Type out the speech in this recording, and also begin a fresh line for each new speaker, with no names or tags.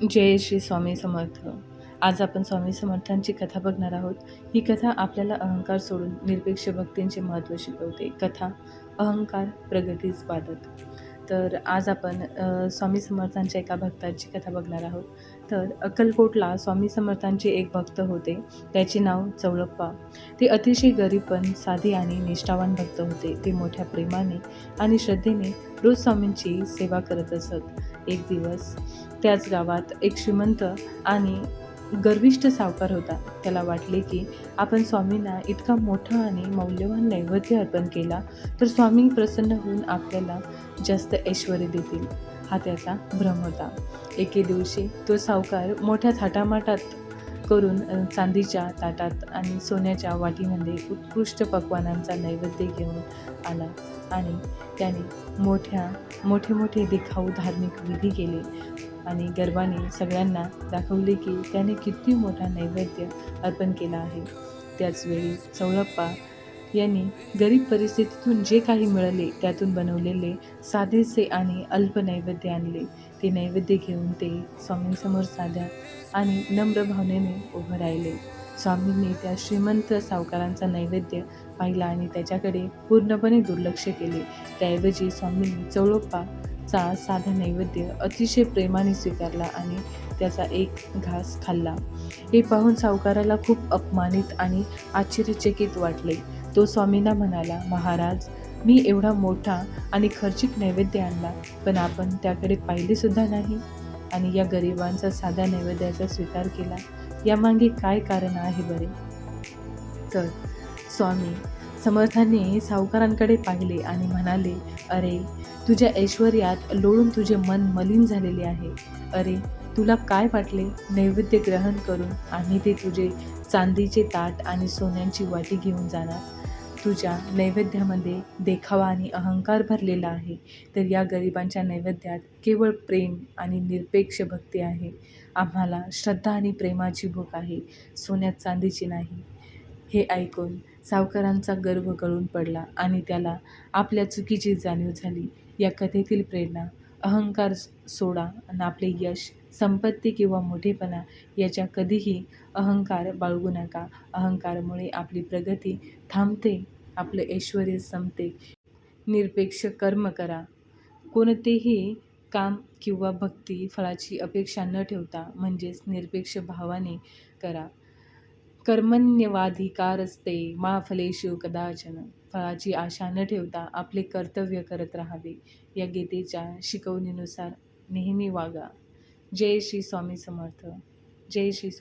जय श्री स्वामी समर्थ. आज आपण स्वामी समर्थांची कथा बघणार आहोत. ही कथा आपल्याला अहंकार सोडून निरपेक्ष भक्तींचे महत्त्व शिकवते. कथा अहंकार प्रगतीस बाधत तर आज आपण स्वामी समर्थांच्या एका भक्ताची कथा बघणार आहोत. तर अक्कलकोटला स्वामी समर्थांचे एक भक्त होते. त्याचे नाव चौळप्पा ते अतिशय गरीब पण साधी आणि निष्ठावान भक्त होते. ते मोठ्या प्रेमाने आणि श्रद्धेने रोज स्वामींची सेवा करत असत. एक दिवस त्याच गावात एक श्रीमंत आणि गर्विष्ठ सावकार होता. त्याला वाटले की आपण स्वामींना इतका मोठा आणि मौल्यवान नैवेद्य अर्पण केला तर स्वामी प्रसन्न होऊन आपल्याला जास्त ऐश्वर देतील. हा त्याचा भ्रम होता. एके दिवशी तो सावकार मोठ्या थाटामाटात करून चांदीच्या ताटात आणि सोन्याच्या वाटीमध्ये उत्कृष्ट पक्वानांचा नैवेद्य घेऊन आला आणि त्याने मोठ्या मोठे मोठे दिखाऊ धार्मिक विधी केले आणि गर्वाने सगळ्यांना दाखवले की त्याने किती मोठा नैवेद्य अर्पण केला आहे. त्याचवेळी चौळप्पा यांनी गरीब परिस्थितीतून जे काही मिळाले त्यातून बनवलेले साधेसे आणि अल्प नैवेद्य आणले. ते नैवेद्य घेऊन ते स्वामींसमोर साध्या आणि नम्र भावनेने उभं राहिले. स्वामींनी त्या श्रीमंत सावकारांचा नैवेद्य पाहिला आणि त्याच्याकडे पूर्णपणे दुर्लक्ष केले. त्याऐवजी स्वामींनी चौळप्पाचा साधा नैवेद्य अतिशय प्रेमाने स्वीकारला आणि त्याचा एक घास खाल्ला. हे पाहून सावकाराला खूप अपमानित आणि आश्चर्यचकित वाटले. तो स्वामींना म्हणाला महाराज मी एवढा मोठा आणि खर्चिक नैवेद्य आणला पण आपण त्याकडे पाहिलेसुद्धा नाही. आणि या गरिबांचा साध्या नैवेद्याचा स्वीकार केला यामागे काय कारण आहे बरे? तर स्वामी समर्थांनी सावकारांकडे पाहिले आणि म्हणाले अरे तुझ्या ऐश्वर्यात लोळून तुझे मन मलिन झालेले आहे. अरे तुला काय वाटले? नैवेद्य ग्रहण करून आम्ही ते तुझे चांदीचे ताट आणि सोन्यांची वाटी घेऊन जाणार. तुझ्या नैवेद्यामध्ये देखावा आणि अहंकार भरलेला आहे. तर या गरिबांच्या नैवेद्यात केवळ प्रेम आणि निरपेक्ष भक्ती आहे. आम्हाला श्रद्धा आणि प्रेमाची भूक आहे. सोन्यात चांदीची नाही. हे ऐकून सावकारांचा गर्व गळून पडला आणि त्याला आपल्या चुकीची जाणीव झाली. या कथेतील प्रेरणा अहंकार सोडा आणि आपले यश संपत्ती किंवा मोठेपणा याच्या कधीही अहंकार बाळगू नका. अहंकारामुळे आपली प्रगती थांबते आपलं ऐश्वर संपते. निरपेक्ष कर्म करा. कोणतेही काम किंवा भक्ती फळाची अपेक्षा न ठेवता म्हणजेच निरपेक्ष भावाने करा. कर्मण्यवाधिकारस्ते मा फलेषु कदाचन. फळाची आशा न ठेवता आपले कर्तव्य करत राहावे. या गीतेच्या शिकवणीनुसार नेहमी वागा. जय श्री स्वामी समर्थ. जय श्री स्वामी